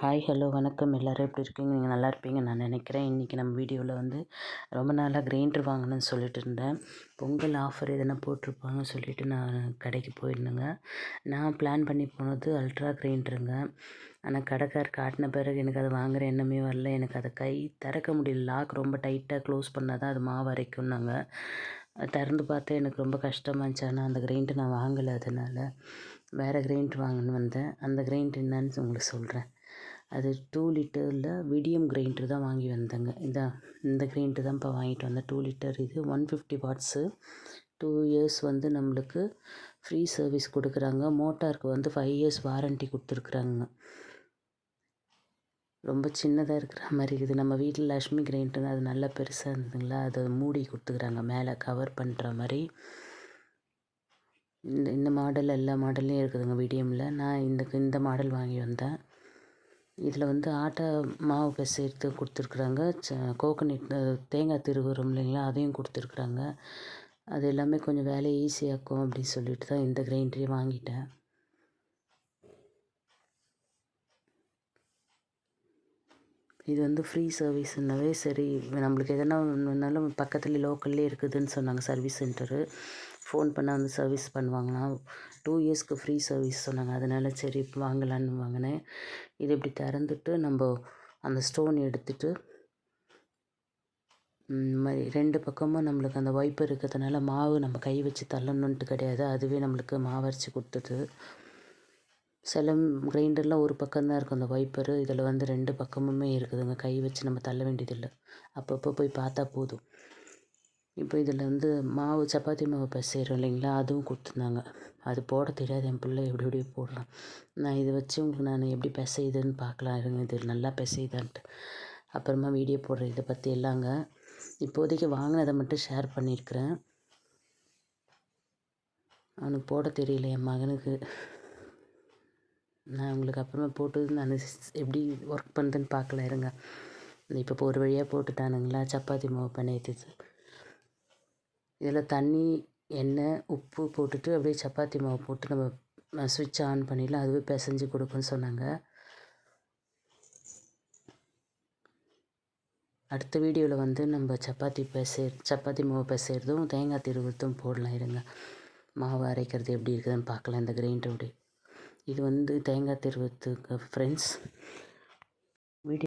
Hi hello வணக்கம். எல்லோரும் எப்படி இருக்கீங்க? நீங்கள் நல்லா இருப்பீங்க நான் நினைக்கிறேன். இன்றைக்கி நம்ம வீடியோவில் வந்து ரொம்ப நாளாக கிரைண்டர் வாங்கணும்னு சொல்லிட்டு இருந்தேன். பொங்கல் ஆஃபர் எதனா போட்டிருப்பாங்கன்னு சொல்லிட்டு நான் கடைக்கு போயிருந்தேங்க. நான் பிளான் பண்ணி போனது அல்ட்ரா கிரைண்டருங்க. ஆனால் கடைக்கார் காட்டின பிறகு எனக்கு அதை வாங்குகிற எண்ணமே வரல. எனக்கு அதை கை திறக்க முடியல. லாக் ரொம்ப டைட்டாக க்ளோஸ் பண்ணால் தான் அது மாவு அரைக்கும்னாங்க. திறந்து பார்த்தா எனக்கு ரொம்ப கஷ்டமாக இருந்துச்சு. ஆனால் அந்த கிரைண்டர் நான் வாங்கலை. அதனால் வேறு கிரைண்டர் வாங்கணுன்னு வந்தேன். அந்த கிரைண்டர் என்னன்னு உங்களுக்கு சொல்கிறேன் அது டூ லிட்டரில் விடியம் கிரைண்டர் தான் வாங்கி வந்தேங்க. இந்த இந்த கிரைண்டர் தான்ப்பா வாங்கிட்டு வந்தேன். டூ லிட்டர் இது one fifty watts two years வந்து நம்மளுக்கு ஃப்ரீ சர்வீஸ் கொடுக்குறாங்க. மோட்டாருக்கு வந்து ஃபைவ் இயர்ஸ் வாரண்ட்டி கொடுத்துருக்குறாங்க. ரொம்ப சின்னதாக இருக்கிற மாதிரி இருக்குது. நம்ம வீட்டில் லக்ஷ்மி கிரைண்டர் அது நல்லா பெருசாக இருந்ததுங்களா? அதை மூடி கொடுத்துக்குறாங்க. மேலே கவர் பண்ணுற மாதிரி. இந்த இந்த மாடல் எல்லா மாடல்லையும் இருக்குதுங்க விடியமில் நான் இந்த இந்த மாடல் வாங்கி வந்தேன். இதில் வந்து ஆட்டா மாவு பிசையிறது கொடுத்துருக்குறாங்க. ச கோகனட் தேங்காய் திருவுறோம் இல்லைங்களா அதையும் கொடுத்துருக்குறாங்க. அது எல்லாமே கொஞ்சம் வேலையை ஈஸியாக்கும் அப்படின்னு சொல்லிட்டு தான் இந்த கிரைண்டரையும் வாங்கிட்டேன். இது வந்து ஃப்ரீ சர்வீஸ்னாவே சரி நம்மளுக்கு எதனா ஒன்றுனாலும் பக்கத்தில் லோக்கல்லே இருக்குதுன்னு சொன்னாங்க சர்வீஸ் சென்டரு ஃபோன் பண்ணால் வந்து சர்வீஸ் பண்ணுவாங்களாம் டூ இயர்ஸ்க்கு ஃப்ரீ சர்வீஸ் சொன்னாங்க. அதனால் சரி வாங்கலான்னு வாங்கினேன். இது இப்படி திறந்துட்டு நம்ம அந்த ஸ்டோன் எடுத்துட்டு மாதிரி ரெண்டு பக்கமும் நம்மளுக்கு அந்த வைப்பர் இருக்கிறதுனால மாவு நம்ம கை வச்சு தள்ளணுன்ட்டு கிடையாது. அதுவே நம்மளுக்கு மாவு அரைச்சி சில கிரைண்டர்லாம் ஒரு பக்கம்தான் இருக்கும் அந்த வைப்பரு. இதில் வந்து ரெண்டு பக்கமுமே இருக்குதுங்க. கை வச்சு நம்ம தள்ள வேண்டியதில்லை. அப்பப்போ போய் பார்த்தா போதும். இப்போ இதில் வந்து மாவு சப்பாத்தி மாவு பிசைகிறோம் இல்லைங்களா? அதுவும் கொடுத்துருந்தாங்க. அது போட தெரியாது. என் பிள்ளை எப்படி எப்படி போடுறான் நான் இதை வச்சு உங்களுக்கு நான் எப்படி பிசையுதுன்னு பார்க்கலாம். இருங்க இது நல்லா பிசையுதான்ட்டு. அப்புறமா வீடியோ போடுறேன். இதை பற்றி எல்லாங்க. இப்போதைக்கு வாங்கினதை மட்டும் ஷேர் பண்ணியிருக்கிறேன். அவனுக்கு போட தெரியல. என் மகனுக்கு. நான் உங்களுக்கு அப்புறமா போட்டு நான் எப்படி ஒர்க் பண்ணுறதுன்னு பார்க்கல. இருங்க. இப்போ ஒரு வழியாக போட்டுட்டானுங்களா? சப்பாத்தி மாவு பண்ணிடுது இதில் தண்ணி எண்ணெய் உப்பு போட்டுட்டு அப்படியே சப்பாத்தி மாவு போட்டு நம்ம சுவிட்ச் ஆன் பண்ணிடலாம். அதுவே பிசைஞ்சு கொடுக்குன்னு சொன்னாங்க. அடுத்த வீடியோவில் வந்து நம்ம சப்பாத்தி பிசை சப்பாத்தி மாவு பிசைறதும் தேங்காய் திருவத்தும் போடலாம் இருங்க. மாவு அரைக்கிறது எப்படி இருக்குதுன்னு பார்க்கலாம் இந்த கிரைண்டரோடைய இது வந்து தேங்காய் திருவத்துக்கு ஃப்ரெண்ட்ஸ் வீடியோ